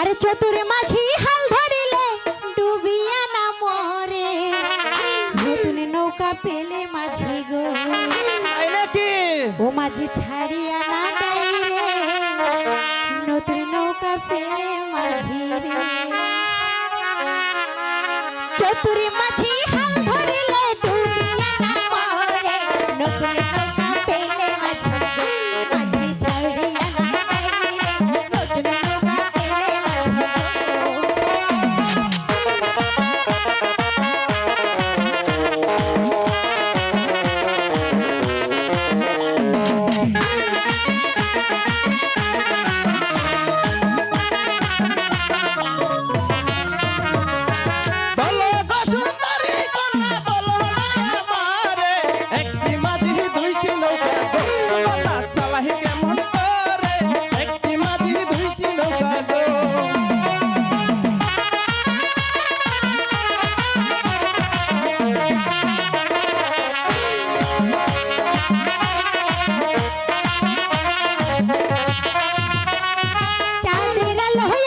আর চতুর মাঝি হাল ধরিলে ডুবিয়া না মরে। নতুন নৌকা পেলে মাঝি গো। ও মাঝি ছাড়িয়া না দেয় রে। Allah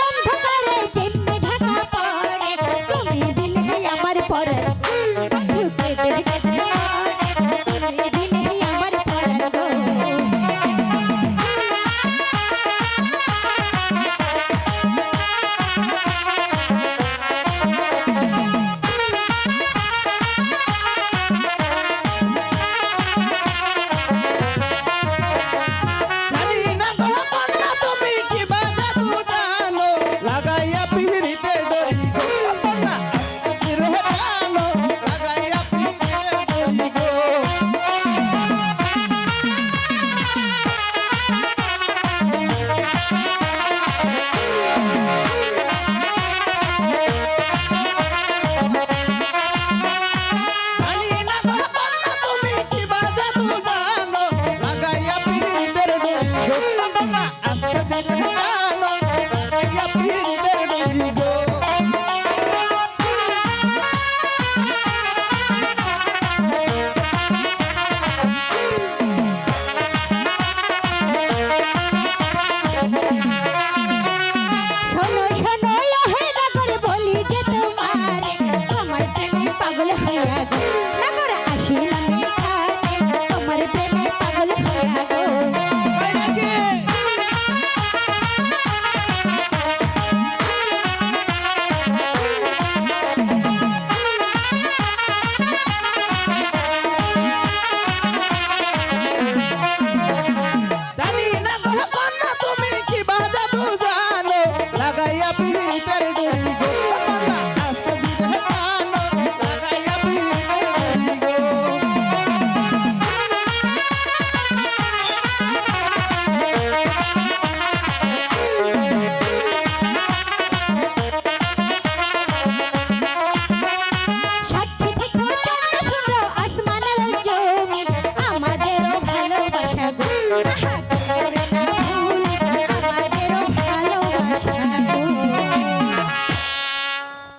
পীড়িতের